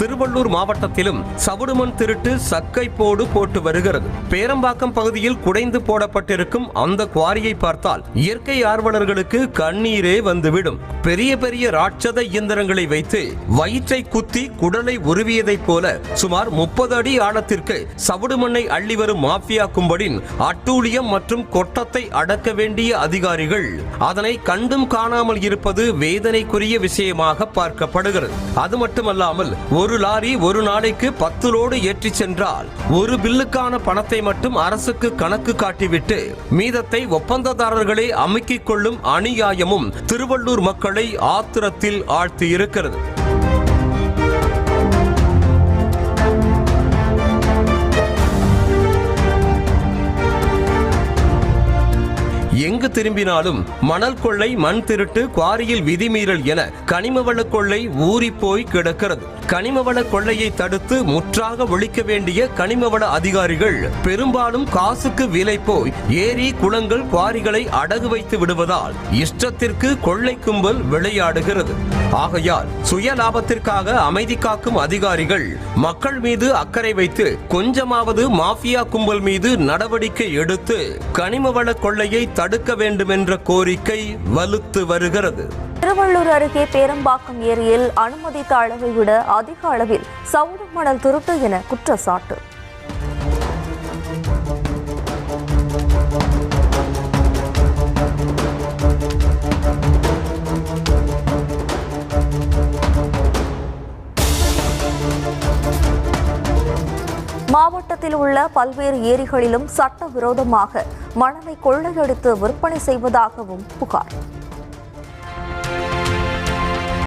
திருவள்ளூர் மாவட்டத்திலும் சவுடுமண் திருட்டு சக்கை போடு போட்டு வருகிறது. பேரம்பாக்கம் பகுதியில் குடைந்து போடப்பட்டிருக்கும் அந்த குவாரியை பார்த்தால் இயற்கை ஆர்வலர்களுக்கு கண்ணீரே வந்துவிடும். பெரிய பெரிய ராட்சத இயந்திரங்களை வைத்து வயிற்றை குத்தி குடலை உருவியதைப் போல சுமார் முப்பது அடி ஆழத்திற்கு சவுடு மண்ணை அள்ளி வரும் மாஃபியா கும்பலின் அட்டூழியம் மற்றும் கொட்டத்தை அடக்க வேண்டிய அதிகாரிகள். அதனை கண்டும் காணாமல் இருப்பது வேதனைக்குரிய விஷயமாக பார்க்கப்படுகிறது. அது மட்டுமல்லாமல் ஒரு லாரி ஒரு நாளைக்கு பத்து லோடு ஏற்றிச் சென்றால் ஒரு பில்லுக்கான பணத்தை மட்டும் அரசுக்கு கணக்கு காட்டிவிட்டு மீதத்தை ஒப்பந்ததாரர்களே அமுக்கிக் கொள்ளும் அநியாயமும் திருவள்ளூர் மக்கள் ஆத்திரத்தில் ஆழ்த்தியிருக்கிறது. எங்கு திரும்பினாலும் மணல் கொள்ளை மண் திருட்டு குவாரியில் விதிமீறல் என கனிமவள கொள்ளை ஊறி போய் கிடக்கிறது. கனிமவள கொள்ளையை தடுத்து முற்றாக ஒழிக்க வேண்டிய கனிமவள அதிகாரிகள் பெரும்பாலும் காசுக்கு விலை போய் ஏரி குளங்கள் குவாரிகளை அடகு வைத்து விடுவதால் இஷ்டத்திற்கு கொள்ளை கும்பல் விளையாடுகிறது. ஆகையால் சுய லாபத்திற்காக அமைதி காக்கும் அதிகாரிகள் மக்கள் மீது அக்கறை வைத்து கொஞ்சமாவது மாஃபியா கும்பல் மீது நடவடிக்கை எடுத்து கனிமவள கொள்ளையை தடுக்க வேண்டுமென்ற கோரிக்கை வலுத்து வருகிறது. திருவள்ளூர் அருகே பேரம்பாக்கம் ஏரியில் அனுமதித்த அளவை விட அதிக அளவில் சவுடு மணல் திருட்டு என குற்றச்சாட்டு. மாவட்டத்தில் உள்ள பல்வேறு ஏரிகளிலும் சட்டவிரோதமாக மணலை கொள்ளையடித்து விற்பனை செய்வதாகவும் புகார்.